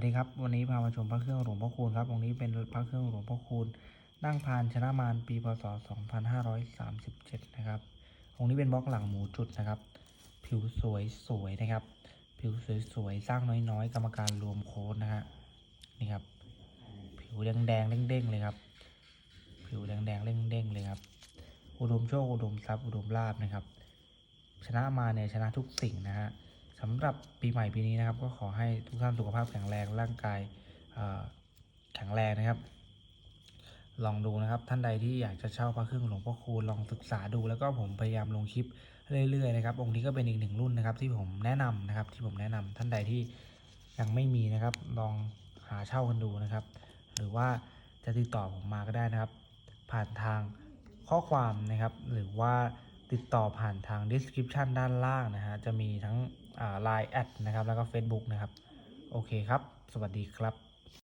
สวัสดีครับวันนี้พามาชมพระเครื่องหลวงพ่อคูณครับองค์นี้เป็นพระเครื่องหลวงพ่อคูณนั่งพานชนะมารปีพศ 2537 นะครับองค์นี้เป็นบล็อกหลังหมูจุดนะครับ ผิวสวยสวยนะครับ ผิวสวยๆสร้างน้อยๆ กรรมการรวมโค้ดนะฮะนี่ครับ ผิวแดงๆเด้งๆเลยครับ ผิวแดงๆเด้งๆเลยครับ อุดมโชคอุดมทรัพย์อุดมลาบนะครับ ชนะมาเนี่ยชนะทุกสิ่งนะฮะ สำหรับปีใหม่ปีนี้นะครับ ก็ขอให้ทุกท่านสุขภาพแข็งแรงร่างกายแข็งแรงนะครับ ลองดูนะครับ ท่านใดที่อยากจะเช่าพระเครื่องหลวงพ่อคูณลองศึกษาดูแล้วก็ผมพยายามลงคลิปเรื่อยๆนะครับองค์นี้ก็เป็นอีกหนึ่งรุ่นนะครับ ที่ผมแนะนำนะครับ ที่ผมแนะนำท่านใดที่ยังไม่มีนะครับ ลองหาเช่ากันดูนะครับ หรือว่าจะติดต่อผมมาก็ได้นะครับ ผ่านทางข้อความนะครับ หรือว่า ติดต่อผ่านทาง description ด้านล่างนะฮะ จะมีทั้งอ่า Line แอดนะครับ แล้วก็ Facebook นะครับ โอเคครับ สวัสดีครับ